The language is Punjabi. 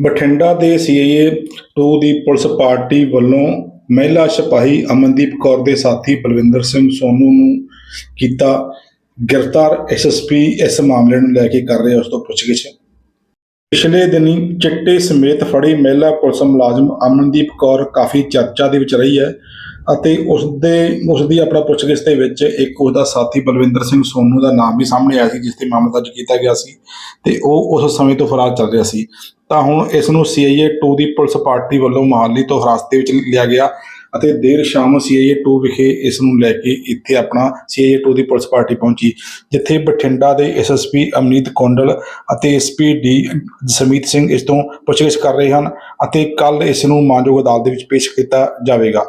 ਬਠਿੰਡਾ ਦੇ ਸੀਆਈਏ 2 ਦੀ ਪੁਲਿਸ ਪਾਰਟੀ ਵੱਲੋਂ ਮਹਿਲਾ ਸਿਪਾਹੀ ਅਮਨਦੀਪ ਕੌਰ ਦੇ ਸਾਥੀ ਬਲਵਿੰਦਰ ਸਿੰਘ ਸੋਨੂ ਨੂੰ ਕੀਤਾ ਗ੍ਰਿਫਤਾਰ। ਐਸਐਸਪੀ ਇਸ ਮਾਮਲੇ ਨੂੰ ਲੈ ਕੇ ਕਰ ਰਿਹਾ ਉਸ ਤੋਂ ਪੁੱਛਗਿੱਛ। ਪਿਛਲੇ ਦਿਨੀ ਚਿੱਟੇ ਸਮੇਤ ਫੜੀ ਮਹਿਲਾ ਪੁਲਿਸ ਮੁਲਾਜ਼ਮ ਅਮਨਦੀਪ ਕੌਰ ਕਾਫੀ ਚਰਚਾ ਦੇ ਵਿੱਚ ਰਹੀ ਹੈ ਅਤੇ ਉਸ ਦੇ ਉਸ ਦੀ ਆਪਣਾ ਪੁੱਛਗਿੱਛ ਦੇ ਵਿੱਚ ਇੱਕ ਉਹਦਾ ਸਾਥੀ ਬਲਵਿੰਦਰ ਸਿੰਘ ਸੋਨੂ ਦਾ ਨਾਮ ਵੀ ਸਾਹਮਣੇ ਆਇਆ ਸੀ, ਜਿਸ ਤੇ ਮਾਮਲਾ ਦਰਜ ਕੀਤਾ ਗਿਆ ਸੀ ਤੇ ਉਹ ਉਸ ਸਮੇਂ ਤੋਂ ਫਰਾਰ ਚੱਲ ਰਿਹਾ ਸੀ। ਤਾਂ ਹੁਣ ਇਸ ਨੂੰ ਸੀਆਈਏ 2 ਦੀ ਪੁਲਿਸ ਪਾਰਟੀ ਵੱਲੋਂ ਮਹਾਲੀ ਤੋਂ ਹਿਰਾਸਤ ਦੇ ਵਿੱਚ ਲਿਆ ਗਿਆ ਅਤੇ ਦੇਰ ਸ਼ਾਮ ਸੀਆਈਏ 2 ਵਿਖੇ ਇਸ ਨੂੰ ਲੈ ਕੇ ਇੱਥੇ ਆਪਣਾ ਸੀਆਈਏ 2 ਦੀ ਪੁਲਿਸ ਪਾਰਟੀ ਪਹੁੰਚੀ, ਜਿੱਥੇ ਬਠਿੰਡਾ ਦੇ ਐਸਐਸਪੀ ਅਮਨੀਤ ਕੌਂਡਲ ਅਤੇ ਐਸਪੀ ਡੀ ਸਮੀਤ ਸਿੰਘ ਇਸ ਤੋਂ ਪੁੱਛਗਿੱਛ ਕਰ ਰਹੇ ਹਨ ਅਤੇ ਕੱਲ ਇਸ ਨੂੰ ਮਾਨਯੋਗ ਅਦਾਲਤ ਦੇ ਵਿੱਚ ਪੇਸ਼ ਕੀਤਾ ਜਾਵੇਗਾ।